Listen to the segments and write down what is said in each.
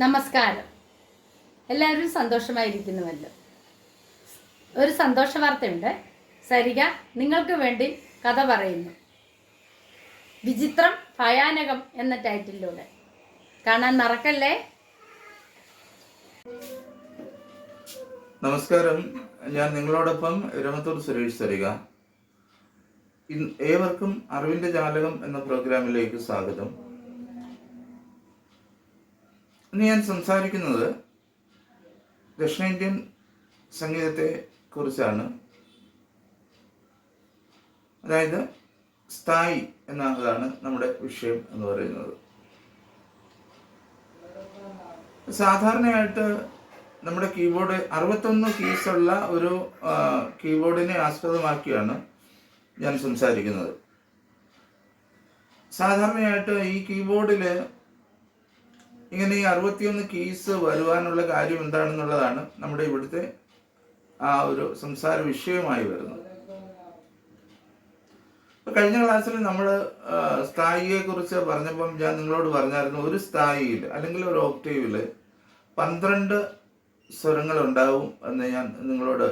നമസ്കാരം. എല്ലാവരും സന്തോഷമായിരിക്കുന്നുവല്ലോ. ഒരു സന്തോഷ വാർത്തയുണ്ട് സരിക നിങ്ങൾക്ക് വേണ്ടി കഥ പറയുന്നു. വിചിത്രം ഭയാനകം എന്ന ടൈറ്റിലൂടെ കാണാൻ മറക്കല്ലേ? നമസ്കാരം. ഞാൻ നിങ്ങളോടൊപ്പം രമത്തൂർ സുരേഷ് സരിക ഏവർക്കും അറിവിന്റെ ജാലകം എന്ന പ്രോഗ്രാമിലേക്ക് സ്വാഗതം. ഇന്ന് ഞാൻ സംസാരിക്കുന്നത് ദക്ഷിണേന്ത്യൻ സംഗീതത്തെ കുറിച്ചാണ്. അതായത് സ്ഥായി എന്നതാണ് നമ്മുടെ വിഷയം എന്ന് പറയുന്നത്. സാധാരണയായിട്ട് നമ്മുടെ കീബോർഡ് അറുപത്തൊന്ന് ഉള്ള ഒരു കീബോർഡിനെ ആസ്പദമാക്കിയാണ് ഞാൻ സംസാരിക്കുന്നത്. സാധാരണയായിട്ട് ഈ കീബോർഡിൽ ഇങ്ങനെ ഈ അറുപത്തിയൊന്ന് കീസ് വരുവാനുള്ള കാര്യം എന്താണെന്നുള്ളതാണ് നമ്മുടെ ഇവിടുത്തെ ആ ഒരു സംസാര വിഷയമായി വരുന്നത്. കഴിഞ്ഞ ക്ലാസ്സിൽ നമ്മൾ സ്ഥായിയെ കുറിച്ച് പറഞ്ഞപ്പം ഞാൻ നിങ്ങളോട് പറഞ്ഞായിരുന്നു ഒരു സ്ഥായിയിൽ അല്ലെങ്കിൽ ഒരു ഓക്ടീവിൽ പന്ത്രണ്ട് സ്വരങ്ങൾ ഉണ്ടാവും എന്ന് ഞാൻ നിങ്ങളോട്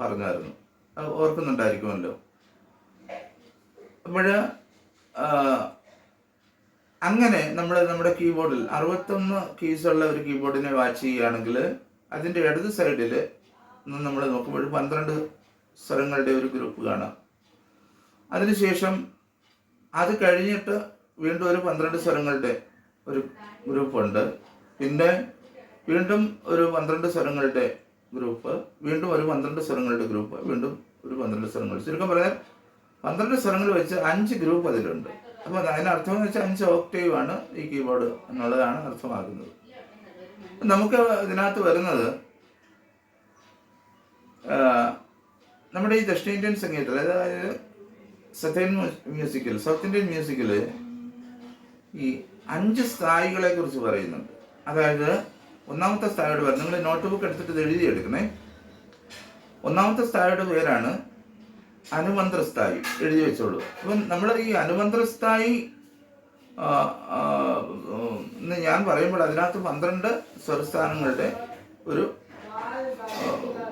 പറഞ്ഞായിരുന്നു. ഓർക്കുന്നുണ്ടായിരിക്കുമല്ലോ. അപ്പോൾ അങ്ങനെ നമ്മൾ നമ്മുടെ കീബോർഡിൽ അറുപത്തൊന്ന് കീസ് ഉള്ള ഒരു കീബോർഡിനെ വാച്ച് ചെയ്യുകയാണെങ്കിൽ അതിന്റെ ഇടത് സൈഡിൽ നമ്മൾ നോക്കുമ്പോൾ പന്ത്രണ്ട് സ്വരങ്ങളുടെ ഒരു ഗ്രൂപ്പ് കാണാം. അതിനുശേഷം അത് കഴിഞ്ഞിട്ട് വീണ്ടും ഒരു പന്ത്രണ്ട് സ്വരങ്ങളുടെ ഒരു ഗ്രൂപ്പുണ്ട് പിന്നെ വീണ്ടും ഒരു പന്ത്രണ്ട് സ്വരങ്ങളുടെ ഗ്രൂപ്പ് വീണ്ടും ഒരു പന്ത്രണ്ട് സ്വരങ്ങളുടെ ഗ്രൂപ്പ് വീണ്ടും ഒരു പന്ത്രണ്ട് സ്വരങ്ങൾ. ചുരുക്കം പറഞ്ഞാൽ പന്ത്രണ്ട് സ്വരങ്ങൾ വെച്ച് അഞ്ച് ഗ്രൂപ്പ് അതിലുണ്ട്. അപ്പോൾ അതിനർത്ഥം എന്ന് വെച്ചാൽ അഞ്ച് ഓക്ടീവ് ആണ് ഈ കീബോർഡ് എന്നുള്ളതാണ് അർത്ഥമാക്കുന്നത്. നമുക്ക് ഇതിനകത്ത് വരുന്നത് നമ്മുടെ ഈ ദക്ഷിണേന്ത്യൻ സംഗീതത്തിൽ അതായത് സൗത്ത് ഇന്ത്യൻ മ്യൂസിക്കിൽ സൗത്ത് ഇന്ത്യൻ മ്യൂസിക്കിൽ ഈ അഞ്ച് സ്ഥായികളെ കുറിച്ച് പറയുന്നുണ്ട്. അതായത് ഒന്നാമത്തെ സ്ഥായിയുടെ പേര് നിങ്ങൾ നോട്ട് ബുക്ക് എടുത്തിട്ട് ഇത് എഴുതിയെടുക്കണേ. ഒന്നാമത്തെ സ്ഥായിയുടെ പേരാണ് അനുമന്ത്രസ്ഥായി എഴുതി വെച്ചോളൂ. അപ്പം നമ്മൾ ഈ അനുമന്ത്രസ്ഥായി എന്ന് ഞാൻ പറയുമ്പോൾ അതിനകത്ത് പന്ത്രണ്ട് സ്വരസ്ഥാനങ്ങളുടെ ഒരു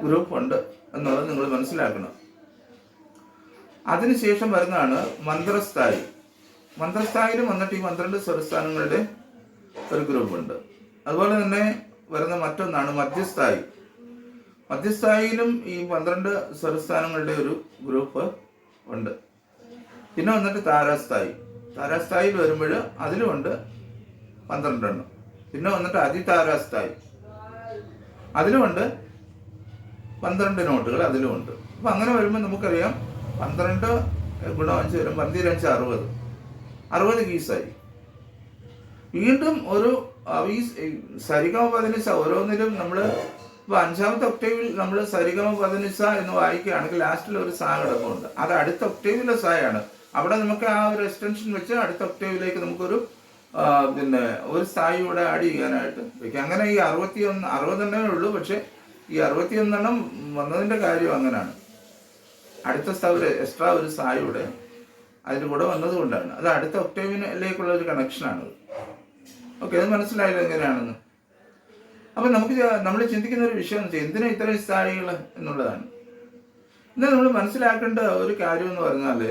ഗ്രൂപ്പ് ഉണ്ട് എന്നുള്ളത് നിങ്ങൾ മനസ്സിലാക്കണം. അതിനുശേഷം വരുന്നതാണ് മന്ത്രസ്ഥായി. മന്ത്രസ്ഥായിലും വന്നിട്ട് ഈ പന്ത്രണ്ട് സ്വരസ്ഥാനങ്ങളുടെ ഒരു ഗ്രൂപ്പ് ഉണ്ട് അതുപോലെ തന്നെ വരുന്ന മറ്റൊന്നാണ് മധ്യസ്ഥായി. മധ്യസ്ഥായിലും ഈ പന്ത്രണ്ട് സ്വരസ്ഥാനങ്ങളുടെ ഒരു ഗ്രൂപ്പ് ഉണ്ട്. പിന്നെ വന്നിട്ട് താരാസ്ഥായി. താരാസ്ഥായിൽ വരുമ്പോൾ അതിലുമുണ്ട് പന്ത്രണ്ടെണ്ണം. പിന്നെ വന്നിട്ട് അതിതാരാസ്ഥായി. അതിലുമുണ്ട് പന്ത്രണ്ട് നോട്ടുകൾ അതിലുമുണ്ട് അപ്പം അങ്ങനെ വരുമ്പോൾ നമുക്കറിയാം പന്ത്രണ്ട് ഗുണം അഞ്ച് വരും പന്തിരഞ്ച് അറുപത്. അറുപത് കീസായി. വീണ്ടും ഒരു ഈ സരിഗമ പതിനിച്ച ഓരോന്നിലും നമ്മൾ ഇപ്പോൾ അഞ്ചാമത്തെ ഒക്ടേവിൽ നമ്മൾ സരിഗമ പതിനിസ എന്ന് വായിക്കുകയാണെങ്കിൽ ലാസ്റ്റിൽ ഒരു സാ കിടക്കുന്നുണ്ട് അത് അടുത്ത ഒക്ടേവിലെ സായാണ്. അവിടെ നമുക്ക് ആ ഒരു എക്സ്റ്റൻഷൻ വെച്ച് അടുത്ത ഒക്ടേവിലേക്ക് നമുക്കൊരു പിന്നെ ഒരു സ്ഥായി ഇവിടെ ആഡ് ചെയ്യാനായിട്ട് വെക്കാം. അങ്ങനെ ഈ അറുപത്തിയൊന്ന് അറുപതെണ്ണേ ഉള്ളൂ. പക്ഷേ ഈ അറുപത്തിയൊന്നെണ്ണം വന്നതിന്റെ കാര്യം അങ്ങനെയാണ്. അടുത്ത സ്ഥാവര് എക്സ്ട്രാ ഒരു സായുടെ അതിന്റെ കൂടെ വന്നതുകൊണ്ടാണ്. അത് അടുത്ത ഒക്ടേവിനിലേക്കുള്ള ഒരു കണക്ഷനാണ് ഓക്കെ അത് മനസ്സിലായത് എങ്ങനെയാണെന്ന്? അപ്പം നമുക്ക് നമ്മൾ ചിന്തിക്കുന്ന ഒരു വിഷയം എന്തിനാ ഇത്രയും സ്ഥായികൾ എന്നുള്ളതാണ്. എന്നാൽ നമ്മൾ മനസ്സിലാക്കേണ്ട ഒരു കാര്യം എന്ന് പറഞ്ഞാൽ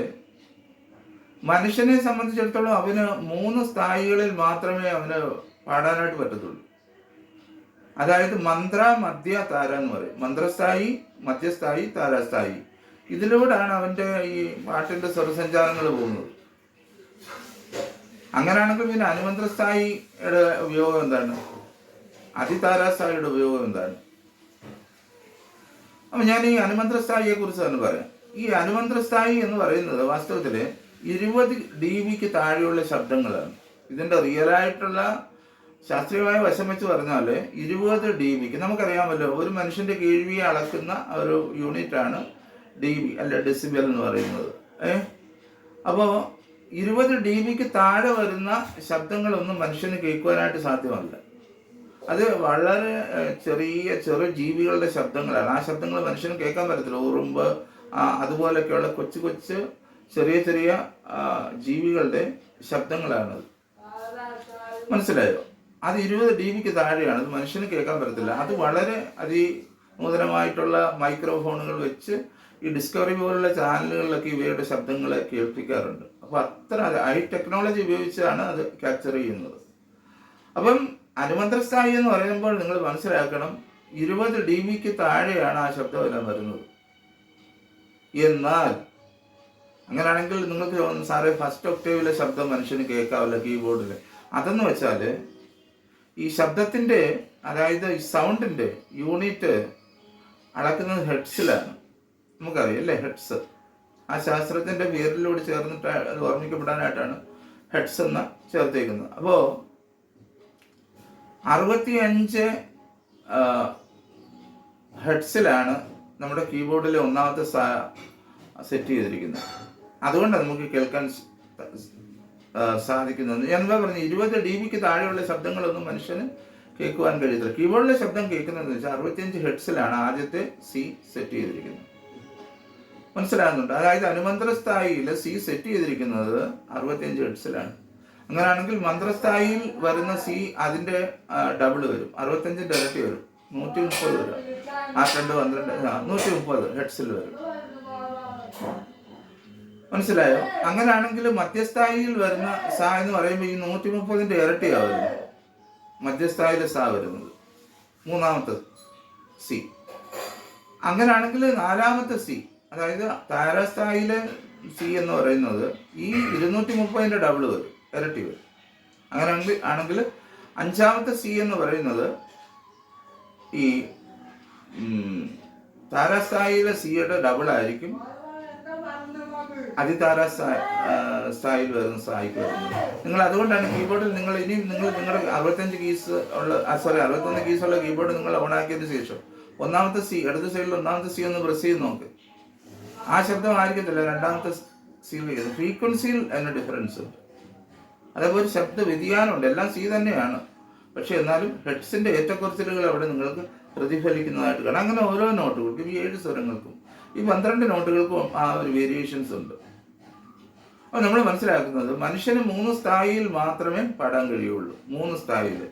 മനുഷ്യനെ സംബന്ധിച്ചിടത്തോളം അവന് മൂന്ന് സ്ഥായികളിൽ മാത്രമേ അവന് പാടാനായിട്ട് പറ്റത്തുള്ളൂ. അതായത് മന്ത്ര മധ്യ താര എന്ന് പറയും. മന്ത്രസ്ഥായി മധ്യസ്ഥായി താരസ്ഥായി. ഇതിലൂടെയാണ് അവന്റെ ഈ പാട്ടിന്റെ സ്വരസഞ്ചാരങ്ങൾ പോകുന്നത്. അങ്ങനെയാണെങ്കിൽ പിന്നെ അനുമന്ത്രസ്ഥായിയുടെ ഉപയോഗം എന്താണ്? അതിതാരാസ്ഥായിയുടെ ഉപയോഗം എന്താണ്? അപ്പൊ ഞാൻ ഈ അനുമന്ത്രസ്ഥായിയെ കുറിച്ച് തന്നെ പറയാം ഈ അനുമന്ത്രസ്ഥായി എന്ന് പറയുന്നത് വാസ്തവത്തിൽ ഇരുപത് ഡി ബിക്ക് താഴെയുള്ള ശബ്ദങ്ങളാണ്. ഇതിന്റെ റിയൽ ആയിട്ടുള്ള ശാസ്ത്രീയമായ വശം വെച്ച് പറഞ്ഞാൽ ഇരുപത് ഡി ബിക്ക് നമുക്കറിയാമല്ലോ ഒരു മനുഷ്യന്റെ കീഴ്വിയെ അളക്കുന്ന ഒരു യൂണിറ്റ് ആണ് ഡി ബി അല്ല ഡെസിബൽ എന്ന് പറയുന്നത്. ഏ? അപ്പോൾ ഇരുപത് ഡി ബിക്ക് താഴെ വരുന്ന ശബ്ദങ്ങളൊന്നും മനുഷ്യന് കേൾക്കുവാനായിട്ട് സാധ്യമല്ല. അത് വളരെ ചെറിയ ചെറു ജീവികളുടെ ശബ്ദങ്ങളാണ്. ആ ശബ്ദങ്ങൾ മനുഷ്യന് കേൾക്കാൻ പറ്റത്തില്ല. ഉറുമ്പ് അതുപോലൊക്കെയുള്ള കൊച്ചു കൊച്ചു ചെറിയ ചെറിയ ജീവികളുടെ ശബ്ദങ്ങളാണത്. മനസ്സിലായോ? അത് ഇരുപത് ഡി ബിക്ക് താഴെയാണ്. അത് മനുഷ്യന് കേൾക്കാൻ പറ്റത്തില്ല. അത് വളരെ അതി നൂതനമായിട്ടുള്ള മൈക്രോഫോണുകൾ വെച്ച് ഈ ഡിസ്കവറി പോലുള്ള ചാനലുകളിലൊക്കെ ഇവയുടെ ശബ്ദങ്ങൾ കേൾപ്പിക്കാറുണ്ട്. അപ്പോൾ അത്ര ഹൈ ടെക്നോളജി ഉപയോഗിച്ചാണ് അത് ക്യാപ്ചർ ചെയ്യുന്നത്. അപ്പം അനുമന്ത്രസ്ഥായി എന്ന് പറയുമ്പോൾ നിങ്ങൾ മനസ്സിലാക്കണം ഇരുപത് ഡി ബിക്ക് താഴെയാണ് ആ ശബ്ദമെല്ലാം വരുന്നത്. എന്നാൽ അങ്ങനെയാണെങ്കിൽ നിങ്ങൾക്ക് തോന്നും സാറേ ഫസ്റ്റ് ഒക്ടേവിലെ ശബ്ദം മനുഷ്യന് കേൾക്കാവില്ല കീബോർഡിൽ അതെന്ന് വെച്ചാൽ ഈ ശബ്ദത്തിന്റെ അതായത് ഈ സൗണ്ടിന്റെ യൂണിറ്റ് അളക്കുന്നത് ഹെഡ്സിലാണ്. നമുക്കറിയാം അല്ലേ ഹെഡ്സ്? ആ ശാസ്ത്രത്തിന്റെ പേരിലൂടെ ചേർന്നിട്ട് അത് ഓർമ്മിക്കപ്പെടാനായിട്ടാണ് ഹെഡ്സ് എന്ന് ചേർത്തേക്കുന്നത്. അപ്പോൾ അറുപത്തിയഞ്ച് ഹെഡ്സിലാണ് നമ്മുടെ കീബോർഡിലെ ഒന്നാമത്തെ സെറ്റ് ചെയ്തിരിക്കുന്നത്. അതുകൊണ്ട് നമുക്ക് കേൾക്കാൻ സാധിക്കുന്നത്. എന്താ പറഞ്ഞു ഇരുപത് ഡി ബിക്ക് താഴെയുള്ള ശബ്ദങ്ങളൊന്നും മനുഷ്യന് കേൾക്കുവാൻ കഴിയത്തില്ല. കീബോർഡിലെ ശബ്ദം കേൾക്കുന്നത് വെച്ചാൽ അറുപത്തിയഞ്ച് ഹെഡ്സിലാണ് ആദ്യത്തെ സി സെറ്റ് ചെയ്തിരിക്കുന്നത്. മനസ്സിലാകുന്നുണ്ട്? അതായത് അനുമന്ത്രസ്ഥായിയിൽ സി സെറ്റ് ചെയ്തിരിക്കുന്നത് അറുപത്തിയഞ്ച് ഹെഡ്സിലാണ് അങ്ങനെയാണെങ്കിൽ മന്ത്രസ്ഥായിൽ വരുന്ന സി അതിന്റെ ഡബിൾ വരും. അറുപത്തഞ്ചിന്റെ ഇരട്ടി വരും. നൂറ്റി മുപ്പത് വരും. ആ രണ്ട് പന്ത്രണ്ട് നൂറ്റി മുപ്പത് ഹെഡ്സിൽ വരും. മനസ്സിലായോ? അങ്ങനെയാണെങ്കിൽ മധ്യസ്ഥായിയിൽ വരുന്ന സ എന്ന് പറയുമ്പോൾ ഈ നൂറ്റി മുപ്പതിന്റെ ഇരട്ടിയാവുന്നു മധ്യസ്ഥായിലെ സ വരുന്നത്. മൂന്നാമത്തെ സി അങ്ങനെയാണെങ്കിൽ നാലാമത്തെ സി അതായത് താരസ്ഥായിലെ സി എന്ന് പറയുന്നത് ഈ ഇരുന്നൂറ്റി മുപ്പതിന്റെ ഡബിൾ വരും. ഇരട്ടി വരും അങ്ങനെയാണെങ്കിൽ ആണെങ്കിൽ അഞ്ചാമത്തെ സി എന്ന് പറയുന്നത് ഈ താരാസ്ഥായിലെ സിയുടെ ഡബിൾ ആയിരിക്കും. അതിതാര സ്ഥായിൽ വരുന്ന സ്ഥായിക്ക് വരുന്നത്. നിങ്ങൾ അതുകൊണ്ടാണ് കീബോർഡിൽ നിങ്ങൾ ഇനിയും നിങ്ങൾ നിങ്ങളുടെ അറുപത്തഞ്ച് കീസ് ഉള്ള സോറി അറുപത്തൊന്ന് കീസ് ഉള്ള കീബോർഡ് നിങ്ങൾ ഓൺ ആക്കിയതിന് ശേഷം ഒന്നാമത്തെ സി ഇടത് സൈഡിൽ ഒന്നാമത്തെ സി ഒന്ന് പ്രസ് ചെയ്ത് നോക്ക്. ആ ശബ്ദം ആയിരിക്കത്തില്ല രണ്ടാമത്തെ ചെയ്ത് ഫ്രീക്വൻസിയിൽ അതിന് ഡിഫറൻസ് ഉണ്ട്. അതേപോലെ ശബ്ദ വ്യതിയാനമുണ്ട്. എല്ലാം സി തന്നെയാണ്. പക്ഷെ എന്നാലും ഹെഡ്സിന്റെ ഏറ്റക്കുറച്ചിലുകൾ അവിടെ നിങ്ങൾക്ക് പ്രതിഫലിക്കുന്നതായിട്ട് കാണാം. അങ്ങനെ ഓരോ നോട്ടുകൾക്കും ഈ ഏഴ് സ്വരങ്ങൾക്കും ഈ പന്ത്രണ്ട് നോട്ടുകൾക്കും ആ ഒരു വേരിയേഷൻസ് ഉണ്ട്. അപ്പോൾ നമ്മൾ മനസ്സിലാക്കുന്നത് മനുഷ്യന് മൂന്ന് സ്ഥായിയിൽ മാത്രമേ പാടാൻ കഴിയുള്ളൂ. മൂന്ന് സ്ഥായിയിൽ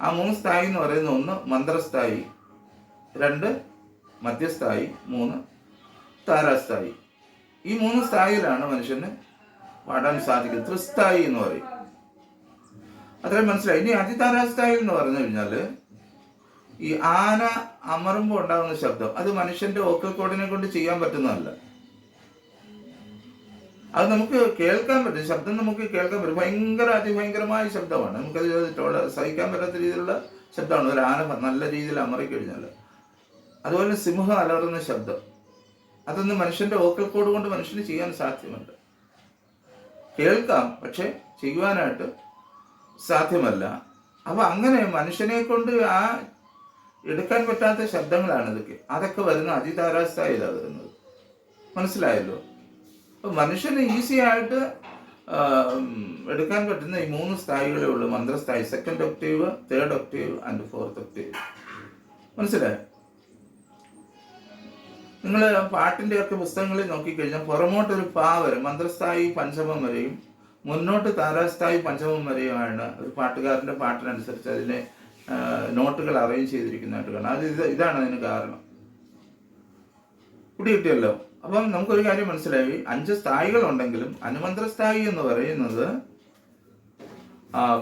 ആ മൂന്ന് സ്ഥായി എന്ന് പറയുന്ന ഒന്ന് മന്ത്രസ്ഥായി രണ്ട് മധ്യസ്ഥായി മൂന്ന് താരാസ്ഥായി. ഈ മൂന്ന് സ്ഥായിലാണ് മനുഷ്യന് പാടാൻ സാധിക്കുന്നത്. ത്രിസ്ഥായി എന്ന് പറയും. അത്രയും മനസ്സിലായി. ഇനി അതിതാരാസ്ഥായിൽ എന്ന് പറഞ്ഞു കഴിഞ്ഞാൽ ഈ ആന അമറുമ്പോൾ ഉണ്ടാകുന്ന ശബ്ദം അത് മനുഷ്യന്റെ ഓക്കൽ കോഡിനെ കൊണ്ട് ചെയ്യാൻ പറ്റുന്നതല്ല. അത് നമുക്ക് കേൾക്കാൻ പറ്റും. ശബ്ദം നമുക്ക് കേൾക്കാൻ പറ്റും. ഭയങ്കര അതിഭയങ്കരമായ ശബ്ദമാണ്. നമുക്കത് സഹിക്കാൻ പറ്റാത്ത രീതിയിലുള്ള ശബ്ദമാണ്. ഒരു ആന നല്ല രീതിയിൽ അമറിക്കഴിഞ്ഞാൽ അതുപോലെ സിംഹം അലറുന്ന ശബ്ദം. അതൊന്നും മനുഷ്യന്റെ ഓക്കൽ കോഡ് കൊണ്ട് മനുഷ്യന് ചെയ്യാൻ സാധ്യമല്ല. കേൾക്കാം പക്ഷെ ചെയ്യുവാനായിട്ട് സാധ്യമല്ല. അപ്പൊ അങ്ങനെ മനുഷ്യനെ കൊണ്ട് ആ എടുക്കാൻ പറ്റാത്ത ശബ്ദങ്ങളാണ് ഇതൊക്കെ. അതൊക്കെ വരുന്ന അതിതാരാസ്ഥായിലാണ് വരുന്നത്. മനസ്സിലായല്ലോ? അപ്പൊ മനുഷ്യന് ഈസി ആയിട്ട് എടുക്കാൻ പറ്റുന്ന ഈ മൂന്ന് സ്ഥായികളേ ഉള്ളൂ. മന്ത്രസ്ഥായി second octave third octave and fourth octave മനസ്സിലായോ? നിങ്ങൾ പാട്ടിന്റെ ഒക്കെ പുസ്തകങ്ങളിൽ നോക്കിക്കഴിഞ്ഞാൽ പുറമോട്ടൊരു പാ വരും. മന്ത്രസ്ഥായി പഞ്ചമം വരെയും മുന്നോട്ട് താരാസ്ഥായി പഞ്ചമം വരെയുമാണ് ഒരു പാട്ടുകാരന്റെ പാട്ടിനനുസരിച്ച് അതിനെ നോട്ടുകൾ അറേഞ്ച് ചെയ്തിരിക്കുന്നതായിട്ട് കാണാം. അത് ഇത് ഇതാണ് അതിന് കാരണം. കുടി കിട്ടിയല്ലോ അപ്പം നമുക്കൊരു കാര്യം മനസ്സിലായി. അഞ്ച് സ്ഥായികൾ ഉണ്ടെങ്കിലും അനുമന്ത്ര സ്ഥായി എന്ന് പറയുന്നത്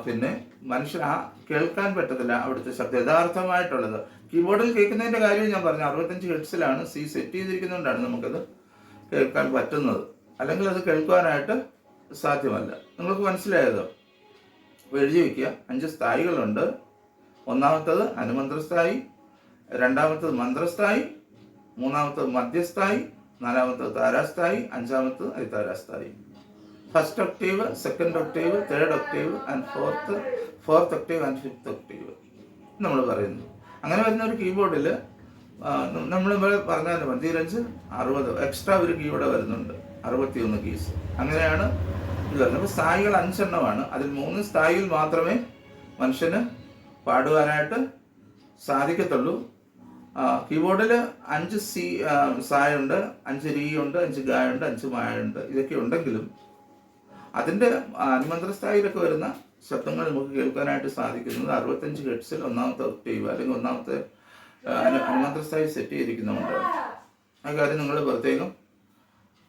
പിന്നെ മനുഷ്യൻ ആ കേൾക്കാൻ പറ്റത്തില്ല അവിടുത്തെ ശബ്ദം. യഥാർത്ഥമായിട്ടുള്ളത്. കീബോർഡിൽ കേൾക്കുന്നതിന്റെ കാര്യം ഞാൻ പറഞ്ഞു. അറുപത്തഞ്ച് ഹെഡ്സിലാണ് സി സെറ്റ് ചെയ്തിരിക്കുന്നതുകൊണ്ടാണ് നമുക്കത് കേൾക്കാൻ പറ്റുന്നത്. അല്ലെങ്കിൽ അത് കേൾക്കുവാനായിട്ട് സാധ്യമല്ല. നിങ്ങൾക്ക് മനസ്സിലായതോ? അപ്പോൾ എഴുതി വയ്ക്കുക അഞ്ച് സ്ഥായികളുണ്ട്. ഒന്നാമത്തത് അനുമന്ത്രസ്ഥായി രണ്ടാമത്തത് മന്ത്രസ്ഥായി മൂന്നാമത്തത് മധ്യസ്ഥായി നാലാമത്തത് താരാസ്ഥായി അഞ്ചാമത്തത് അരിതാരാസ്ഥായി first octave second octave third octave and fourth fourth octave and fifth octave നമ്മൾ പറയുന്നു. അങ്ങനെ വരുന്ന ഒരു കീബോർഡിൽ നമ്മൾ ഇവിടെ പറഞ്ഞാൽ പന്തിരഞ്ച് അറുപത്. എക്സ്ട്രാ ഒരു കീബോർഡ് വരുന്നുണ്ട്. അറുപത്തിയൊന്ന് കീസ് അങ്ങനെയാണ് അപ്പോൾ സ്ഥായികൾ അഞ്ചെണ്ണമാണ്. അതിൽ മൂന്ന് സ്ഥായിയിൽ മാത്രമേ മനുഷ്യന് പാടുവാനായിട്ട് സാധിക്കത്തുള്ളൂ. കീബോർഡിൽ അഞ്ച് സി സായുണ്ട് അഞ്ച് ഉണ്ട് അഞ്ച് ഗായുണ്ട് അഞ്ച് മായുണ്ട് ഇതൊക്കെ ഉണ്ടെങ്കിലും അതിന്റെ അനുമന്ത്രസ്ഥായിലൊക്കെ വരുന്ന ശബ്ദങ്ങൾ നമുക്ക് കേൾക്കാനായിട്ട് സാധിക്കുന്നത് അറുപത്തഞ്ച് ഹെഡ്സിൽ ഒന്നാമത്തെ ഒക്ടേവ് അല്ലെങ്കിൽ ഒന്നാമത്തെ അനുമന്ത്രസ്ഥായി സെറ്റ് ചെയ്തിരിക്കുന്നതുകൊണ്ടാണ് ആ കാര്യം നിങ്ങൾ പ്രത്യേകം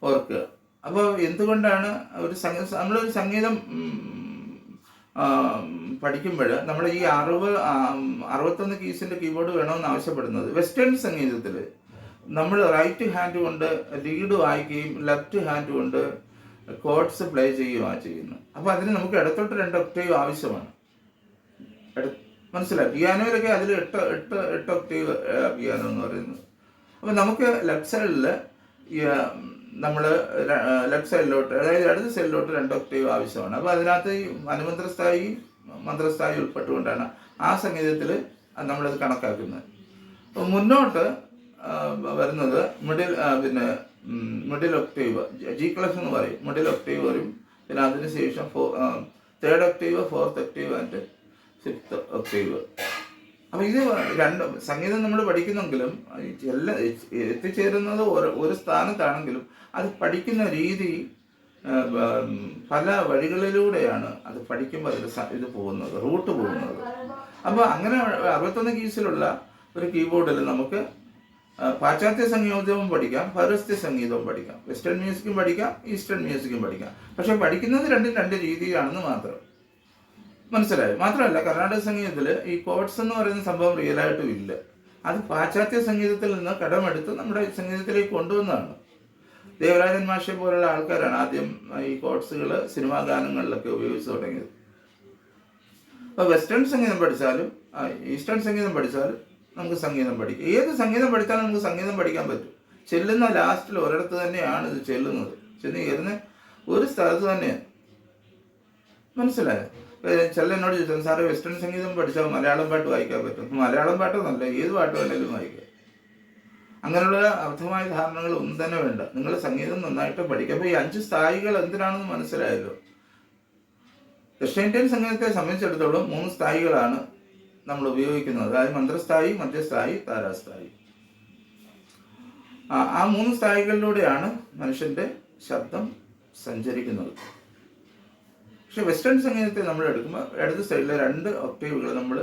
ഓർക്കുക. അപ്പോൾ എന്തുകൊണ്ടാണ് ഒരു സംഗീത നമ്മളൊരു സംഗീതം പഠിക്കുമ്പോൾ നമ്മൾ ഈ അറുപത് അറുപത്തൊന്ന് കീസിന്റെ കീബോർഡ് വേണമെന്ന് ആവശ്യപ്പെടുന്നത് വെസ്റ്റേൺ സംഗീതത്തിൽ നമ്മൾ റൈറ്റ് ഹാൻഡ് കൊണ്ട് ലീഡ് വായിക്കുകയും ലെഫ്റ്റ് ഹാൻഡ് കൊണ്ട് കോഡ്സ് പ്ലേ ചെയ്യുകയാണ് ചെയ്യുന്നത്. അപ്പോൾ അതിന് നമുക്ക് ഇടത്തോട്ട് രണ്ട് ഒക്ടേവ് ആവശ്യമാണ്. മനസ്സിലായി? പിയാനോയിലൊക്കെ അതിൽ എട്ട് എട്ട് എട്ട് ഒക്ടേവ് പിയാനോ എന്ന് പറയുന്നത്. അപ്പോൾ നമുക്ക് ലെഫ്റ്റ് സൈഡിൽ നമ്മൾ ലെഫ്റ്റ് സൈഡിലോട്ട് അതായത് ഇടത് സൈഡിലോട്ട് രണ്ട് ഒക്ടേവ് ആവശ്യമാണ്. അപ്പോൾ അതിനകത്ത് ഈ അനുമന്ത്രസ്ഥായി മന്ത്രസ്ഥായി ഉൾപ്പെട്ടുകൊണ്ടാണ് ആ സംഗീതത്തിൽ നമ്മളത് കണക്കാക്കുന്നത്. അപ്പോൾ മുന്നോട്ട് വരുന്നത് മിഡിൽ പിന്നെ മിഡിൽ ഒക്ടേവ് ജി ക്ലഫ് എന്ന് പറയും. മിഡിൽ ഒക്ടേവ് വരും പിന്നെ അതിനുശേഷം four third octave fourth octave and fifth octave. അപ്പോൾ ഇത് രണ്ട് സംഗീതം നമ്മൾ പഠിക്കുന്നെങ്കിലും എല്ലാ എത്തിച്ചേരുന്നത് ഒരു ഒരു സ്ഥാനത്താണെങ്കിലും അത് പഠിക്കുന്ന രീതി പല വഴികളിലൂടെയാണ് അത് പഠിക്കുമ്പോൾ അതിന്റെ ഇത് പോകുന്നത് റൂട്ട് പോകുന്നത്. അപ്പോൾ അങ്ങനെ അറുപത്തൊന്ന് കീസിലുള്ള ഒരു കീബോർഡിൽ നമുക്ക് പാശ്ചാത്യ സംഗീതവും പഠിക്കാം പൗരസ്ത്യ സംഗീതവും പഠിക്കാം വെസ്റ്റേൺ മ്യൂസിക്കും പഠിക്കാം ഈസ്റ്റേൺ മ്യൂസിക്കും പഠിക്കാം. പക്ഷെ പഠിക്കുന്നത് രണ്ടും രണ്ട് രീതിയിലാണെന്ന് മാത്രം. മനസ്സിലായി? മാത്രമല്ല കർണാടക സംഗീതത്തിൽ ഈ കോഡ്സ് എന്ന് പറയുന്ന സംഭവം റിയലായിട്ടും ഇല്ല. അത് പാശ്ചാത്യ സംഗീതത്തിൽ നിന്ന് കടമെടുത്ത് നമ്മുടെ സംഗീതത്തിലേക്ക് കൊണ്ടുവന്നതാണ്. ദേവരാജൻ മാഷെ പോലുള്ള ആൾക്കാരാണ് ആദ്യം ഈ കോഡ്സുകൾ സിനിമാ ഗാനങ്ങളിലൊക്കെ ഉപയോഗിച്ച് തുടങ്ങിയത്. അപ്പോൾ വെസ്റ്റേൺ സംഗീതം പഠിച്ചാലും ഈസ്റ്റേൺ സംഗീതം പഠിച്ചാലും നമുക്ക് സംഗീതം പഠിക്കാം. ഏത് സംഗീതം പഠിച്ചാലും നമുക്ക് സംഗീതം പഠിക്കാൻ പറ്റും. ചെല്ലുന്ന ലാസ്റ്റിൽ ഒരിടത്ത് തന്നെയാണ് ഇത് ചെല്ലുന്നത്. ചെന്ന് കയറുന്ന ഒരു സ്ഥലത്ത് തന്നെയാണ്. മനസ്സിലായോ? ചില എന്നോട് ചോദിച്ചു സാറ് വെസ്റ്റേൺ സംഗീതം പഠിച്ചാൽ മലയാളം പാട്ട് വായിക്കാൻ പറ്റും. മലയാളം പാട്ടൊന്നല്ല ഏത് പാട്ട് വേണേലും വായിക്കാം. അങ്ങനെയുള്ള അർത്ഥമായ ധാരണകൾ ഒന്നും തന്നെ വേണ്ട. നിങ്ങൾ സംഗീതം നന്നായിട്ട് പഠിക്കുക അപ്പോൾ ഈ അഞ്ച് സ്ഥായികൾ എന്തിനാണെന്ന് മനസ്സിലായല്ലോ? ദക്ഷിണേന്ത്യൻ സംഗീതത്തെ സംബന്ധിച്ചിടത്തോളം മൂന്ന് സ്ഥായികളാണ് നമ്മൾ ഉപയോഗിക്കുന്നത്. അതായത് മന്ത്രസ്ഥായി മധ്യസ്ഥായി താരാസ്ഥായി. ആ മൂന്ന് സ്ഥായികളിലൂടെയാണ് മനുഷ്യന്റെ ശബ്ദം സഞ്ചരിക്കുന്നത്. പക്ഷെ വെസ്റ്റേൺ സംഗീതത്തെ നമ്മൾ എടുക്കുമ്പോൾ ഇടത് സൈഡിലെ രണ്ട് ഒക്ടേവുകൾ നമ്മൾ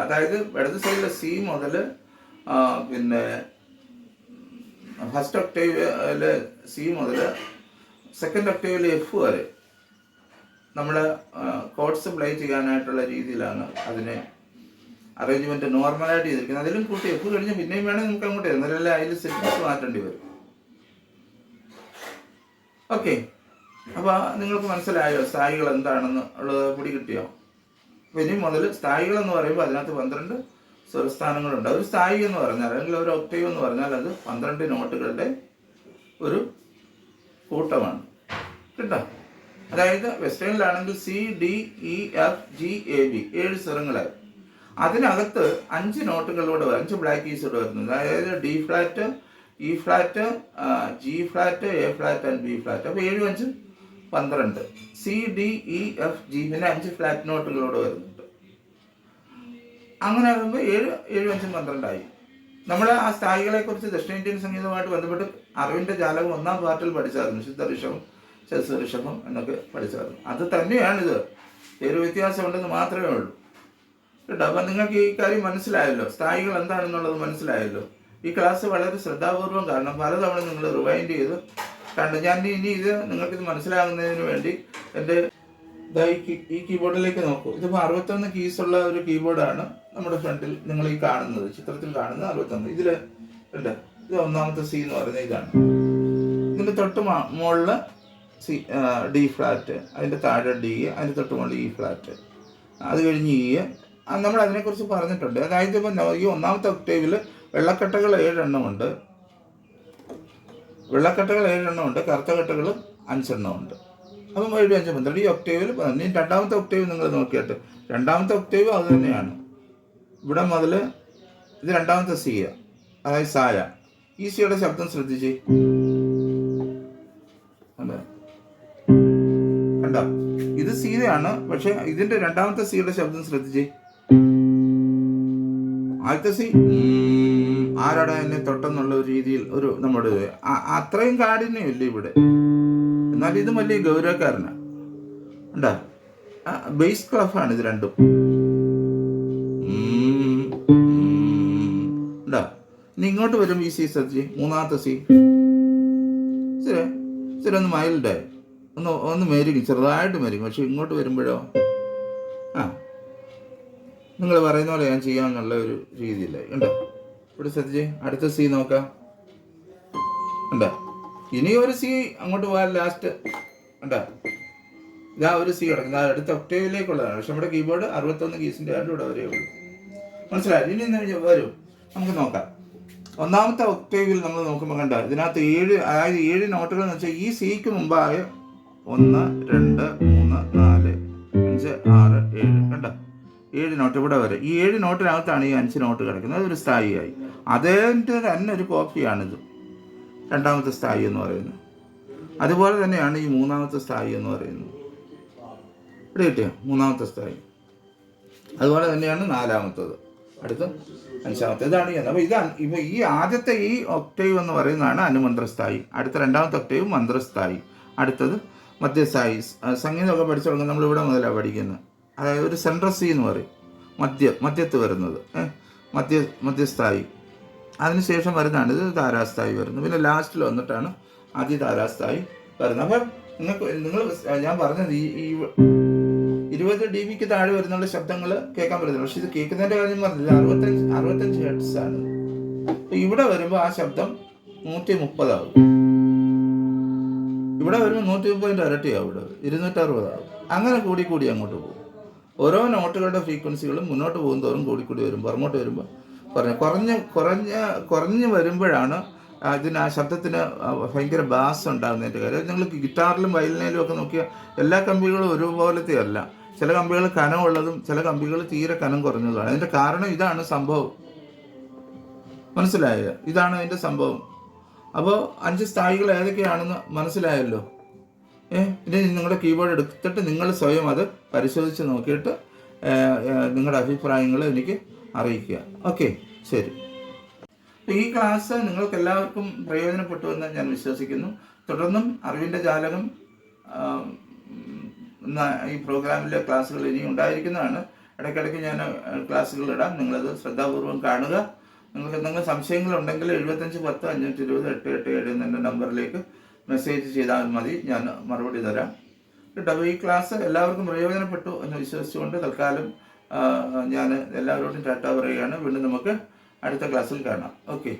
അതായത് ഇടത് സൈഡിലെ സി മുതൽ പിന്നെ ഫസ്റ്റ് ഒക്ടേവിൽ സി മുതൽ സെക്കൻഡ് ഒക്ടേവിൽ എഫ് വരെ നമ്മൾ കോഡ്സ് പ്ലേ ചെയ്യാനായിട്ടുള്ള രീതിയിലാണ് അതിനെ അറേഞ്ച്മെന്റ് നോർമലായിട്ട് ചെയ്തിരിക്കുന്നത്. അതിലും കൂട്ടി എഫ് കഴിഞ്ഞ് പിന്നെയും വേണമെങ്കിൽ നമുക്ക് അങ്ങോട്ട് എന്നാലല്ലേ അതിൽ സെറ്റിങ്സ് മാറ്റേണ്ടി വരും. ഓക്കെ. അപ്പോൾ നിങ്ങൾക്ക് മനസ്സിലായോ സ്ഥായികൾ എന്താണെന്ന് ഉള്ളത് പിടി കിട്ടിയോ? ഇനി മുതൽ സ്ഥായികൾ എന്ന് പറയുമ്പോൾ അതിനകത്ത് പന്ത്രണ്ട് സ്വരസ്ഥാനങ്ങളുണ്ട്. ഒരു സ്ഥായി എന്ന് പറഞ്ഞാൽ അല്ലെങ്കിൽ ഒരു ഒക്ടേവ് എന്ന് പറഞ്ഞാൽ അത് പന്ത്രണ്ട് നോട്ടുകളുടെ ഒരു കൂട്ടമാണ്. കേട്ടോ? അതായത് വെസ്റ്റേണിലാണെങ്കിൽ C D E F G A B ഏഴ് സ്വരങ്ങളായി. അതിനകത്ത് അഞ്ച് നോട്ടുകളിലൂടെ അഞ്ച് ബ്ലാക്ക് കീസോടെ വരുന്നത്. അതായത് D flat E flat G flat A flat and B flat. അപ്പോൾ ഏഴും അഞ്ചും പന്ത്രണ്ട്. C D E F G പിന്നെ അഞ്ച് ഫ്ലാറ്റ് നോട്ടുകളോട് വരുന്നുണ്ട്. അങ്ങനെ ആകുമ്പോൾ ഏഴ് ഏഴ് അഞ്ചും പന്ത്രണ്ടായി. നമ്മൾ ആ സ്ഥായികളെ കുറിച്ച് ദക്ഷിണേന്ത്യൻ സംഗീതവുമായിട്ട് ബന്ധപ്പെട്ട് അറിവിന്റെ ജാലകം ഒന്നാം പാർട്ടിൽ പഠിച്ചായിരുന്നു. ശുദ്ധ ഋഷഭം ചെസ് ഋഷഭം എന്നൊക്കെ പഠിച്ചായിരുന്നു. അത് തന്നെയാണിത്. വ്യത്യാസം വ്യത്യാസമുണ്ടെന്ന് മാത്രമേ ഉള്ളൂ. കേട്ടോ? അപ്പം നിങ്ങൾക്ക് ഈ കാര്യം മനസ്സിലായല്ലോ. സ്ഥായികൾ എന്താണെന്നുള്ളത് മനസ്സിലായല്ലോ. ഈ ക്ലാസ് വളരെ ശ്രദ്ധാപൂർവം കാരണം പലതവണ നിങ്ങൾ റിവൈൻഡ് ചെയ്ത് കണ്ടു ഞാൻ ഇനി ഇത് നിങ്ങൾക്കിത് മനസ്സിലാകുന്നതിന് വേണ്ടി എന്റെ ഈ കീബോർഡിലേക്ക് നോക്കൂ. ഇതിപ്പോൾ അറുപത്തൊന്ന് ഉള്ള ഒരു കീബോർഡാണ് നമ്മുടെ ഫ്രണ്ടിൽ നിങ്ങൾ ഈ കാണുന്നത് ചിത്രത്തിൽ കാണുന്നത് അറുപത്തൊന്ന്. ഇതിൽ ഉണ്ട് ഇത് ഒന്നാമത്തെ സി എന്ന് പറയുന്നത് ഇതാണ്. ഇതിന്റെ തൊട്ട് മുകളിൽ സി ഡി ഫ്ലാറ്റ് അതിന്റെ താഴെ ഡി അതിന്റെ തൊട്ട് മുകളിൽ ഇ ഫ്ലാറ്റ് അത് കഴിഞ്ഞ് ഇ നമ്മൾ അതിനെക്കുറിച്ച് പറഞ്ഞിട്ടുണ്ട്. അതായത് ഇപ്പം ഈ ഒന്നാമത്തെ ഒക്ടേവിൽ വെള്ളക്കെട്ടകൾ ഏഴെണ്ണമുണ്ട്. വെള്ളക്കെട്ടകൾ ഏഴെണ്ണമുണ്ട് കറുത്ത കെട്ടുകൾ അഞ്ചെണ്ണം ഉണ്ട്. അപ്പം ഏഴ് അഞ്ച് പന്ത്രണ്ട് ഈ ഒക്ടേവിൽ ഇനി രണ്ടാമത്തെ ഒക്ടേവ് നിങ്ങൾ നോക്കിയിട്ട്. രണ്ടാമത്തെ ഒക്ടേവ് അത് തന്നെയാണ്. ഇവിടെ മുതൽ ഇത് രണ്ടാമത്തെ സിയ അതായത് സായ ഈ സിയുടെ ശബ്ദം ശ്രദ്ധിച്ച്. കണ്ടോ? കണ്ടോ? ഇത് സീതയാണ് പക്ഷെ ഇതിന്റെ രണ്ടാമത്തെ സീയുടെ ശബ്ദം ശ്രദ്ധിച്ച്. ആദ്യത്തെ സി ആരാടാ എന്നെ തൊട്ടെന്നുള്ള ഒരു രീതിയിൽ ഒരു നമ്മുടെ അത്രയും കാഠിന്യം ഇല്ല ഇവിടെ? എന്നാൽ ഇതും വലിയ ഗൗരവക്കാരനാണ് ഉണ്ടാ ബേസ് ക്ലഫാണ് ഇത് രണ്ടും. ഉണ്ടാ. ഇനി ഇങ്ങോട്ട് വരും ഈ സി സജി മൂന്നാമത്തെ സി. ശരി ശരി ഒന്ന് മൈൽഡായി. ഒന്ന് ഒന്ന് മേരിക്കും ചെറുതായിട്ട് മേരിക്കും പക്ഷെ ഇങ്ങോട്ട് വരുമ്പോഴോ? ആ. നിങ്ങൾ പറയുന്ന പോലെ ഞാൻ ചെയ്യാമെന്നുള്ള ഒരു രീതിയില്ല ഉണ്ടോ. ഇവിടെ ശ്രദ്ധിച്ച് അടുത്ത സി നോക്കാം. ഉണ്ടോ. ഇനി ഒരു സി അങ്ങോട്ട് പോകാൻ ലാസ്റ്റ് ഉണ്ടോ. ഇതാ ഒരു സി കിടക്കുന്നത് ആ അടുത്ത ഒക്ടേവിലേക്കുള്ളതാണ്. പക്ഷെ നമ്മുടെ കീബോർഡ് അറുപത്തൊന്ന് കീസിന്റെ ആണ്ട് ഇവിടെ വരെ ഉള്ളൂ? മനസ്സിലായി? ഇനി ഒന്ന് വരൂ. നമുക്ക് നോക്കാം. ഒന്നാമത്തെ ഒക്ടേവിൽ നമ്മൾ നോക്കുമ്പോൾ കണ്ട ഇതിനകത്ത് ഏഴ് അതായത് ഏഴ് നോട്ടുകൾ എന്ന് വെച്ചാൽ ഈ സിക്ക് മുമ്പായ ഒന്ന് രണ്ട് മൂന്ന് നാല് അഞ്ച് ആറ് ഏഴ്. കണ്ട? ഏഴ് നോട്ട് ഇവിടെ വരെ. ഈ ഏഴ് നോട്ടിനകത്താണ് ഈ അഞ്ച് നോട്ട് കിടക്കുന്നത്. അതൊരു സ്ഥായിയായി. അതിന്റെ തന്നെ ഒരു കോപ്പിയാണിത്. രണ്ടാമത്തെ സ്ഥായി എന്ന് പറയുന്നത്. അതുപോലെ തന്നെയാണ് ഈ മൂന്നാമത്തെ സ്ഥായി എന്ന് പറയുന്നത്. ഇവിടെ കിട്ടിയോ? മൂന്നാമത്തെ സ്ഥായി. അതുപോലെ തന്നെയാണ് നാലാമത്തത്. അടുത്ത അഞ്ചാമത്തെ. ഇതാണ് ചെയ്യുന്നത് അപ്പോൾ ഇതാണ് ഇപ്പോൾ ഈ ആദ്യത്തെ ഈ ഒക്ടൈവ് എന്ന് പറയുന്നതാണ് അനുമന്ത്രസ്ഥായി അടുത്ത രണ്ടാമത്തെ ഒക്ടൈവ് മന്ത്രസ്ഥായി. അടുത്തത് മധ്യസ്ഥായി. സംഗീതമൊക്കെ പഠിച്ചു തുടങ്ങുന്നത് നമ്മൾ ഇവിടെ മുതലാണ് പഠിക്കുന്നത്. അതായത് ഒരു സെൻട്രൽ സി എന്ന് പറയും. മധ്യ മധ്യത്ത് വരുന്നത്. മധ്യ മധ്യസ്ഥായി. അതിനുശേഷം വരുന്നതാണ് ഇത് താരാസ്ഥായി വരുന്നത്. പിന്നെ ലാസ്റ്റിൽ വന്നിട്ടാണ് ആദ്യ താരാസ്ഥായി വരുന്നത്. അപ്പം നിങ്ങൾക്ക് നിങ്ങൾ ഞാൻ പറഞ്ഞത് ഈ ഈ ഇരുപത് ഡി ബിക്ക് താഴെ വരുന്നുള്ള ശബ്ദങ്ങൾ കേൾക്കാൻ പറ്റുന്നില്ല പക്ഷെ ഇത് കേൾക്കുന്നതിന്റെ കാര്യം പറഞ്ഞില്ല? അറുപത്തഞ്ച് അറുപത്തഞ്ച് ഹെഡ്സ് ആണ്. ഇവിടെ വരുമ്പോൾ ആ ശബ്ദം നൂറ്റി മുപ്പതാവും ഇവിടെ വരുമ്പോൾ നൂറ്റി മുപ്പതിന്റെ ഇരട്ടിയാവും ഇവിടെ. ഇരുന്നൂറ്ററുപതാവും അങ്ങനെ കൂടി കൂടി അങ്ങോട്ട് പോകും. ഓരോ നോട്ടുകളുടെ ഫ്രീക്വൻസികളും മുന്നോട്ട് പോകും തോറും കൂടി കൂടി വരുമ്പോൾ അങ്ങോട്ട് വരുമ്പോൾ കുറഞ്ഞ കുറഞ്ഞ കുറഞ്ഞ കുറഞ്ഞ് വരുമ്പോഴാണ് അതിന് ആ ശബ്ദത്തിന് ഭയങ്കര ബാസ് ഉണ്ടാകുന്നതിന്റെ കാര്യം. നിങ്ങൾ ഗിറ്റാറിലും വയലിനിലും ഒക്കെ നോക്കിയാൽ എല്ലാ കമ്പികളും ഒരുപോലത്തെ അല്ല. ചില കമ്പികൾ കനമുള്ളതും ചില കമ്പികൾ തീരെ കനം കുറഞ്ഞതുമാണ്. അതിന്റെ കാരണം ഇതാണ് സംഭവം. മനസ്സിലായത് ഇതാണ് അതിന്റെ സംഭവം. അപ്പോൾ അഞ്ച് സ്ഥായികൾ ഏതൊക്കെയാണെന്ന് മനസ്സിലായല്ലോ? ഇനി നിങ്ങളുടെ കീബോർഡ് എടുത്തിട്ട് നിങ്ങൾ സ്വയം അത് പരിശോധിച്ച് നോക്കിയിട്ട് നിങ്ങളുടെ അഭിപ്രായങ്ങൾ എനിക്ക് അറിയിക്കുക. ഓക്കെ ശരി. ഈ ക്ലാസ് നിങ്ങൾക്ക് എല്ലാവർക്കും പ്രയോജനപ്പെട്ടു എന്ന് ഞാൻ വിശ്വസിക്കുന്നു. തുടർന്നും അറിവിന്റെ ജാലകം ഈ പ്രോഗ്രാമിലെ ക്ലാസ്സുകൾ ഇനി ഉണ്ടായിരിക്കുന്നതാണ്. ഇടയ്ക്കിടയ്ക്ക് ഞാൻ ക്ലാസ്സുകൾ ഇടാം. നിങ്ങളത് ശ്രദ്ധാപൂർവം കാണുക. നിങ്ങൾക്ക് എന്തെങ്കിലും സംശയങ്ങളുണ്ടെങ്കിൽ എഴുപത്തഞ്ച് പത്ത് അഞ്ഞൂറ്റി ഇരുപത് എട്ട് എട്ട് ഏഴ് എന്ന നമ്പറിലേക്ക് മെസ്സേജ് ചെയ്താൽ മതി. ഞാൻ മറുപടി തരാം. കേട്ടോ അപ്പോൾ ഈ ക്ലാസ് എല്ലാവർക്കും പ്രയോജനപ്പെട്ടു എന്ന് വിശ്വസിച്ചുകൊണ്ട് തൽക്കാലം ഞാൻ എല്ലാവരോടും ടാറ്റ പറയുകയാണ്. വീണ്ടും നമുക്ക് അടുത്ത ക്ലാസ്സിൽ കാണാം. ഓക്കെ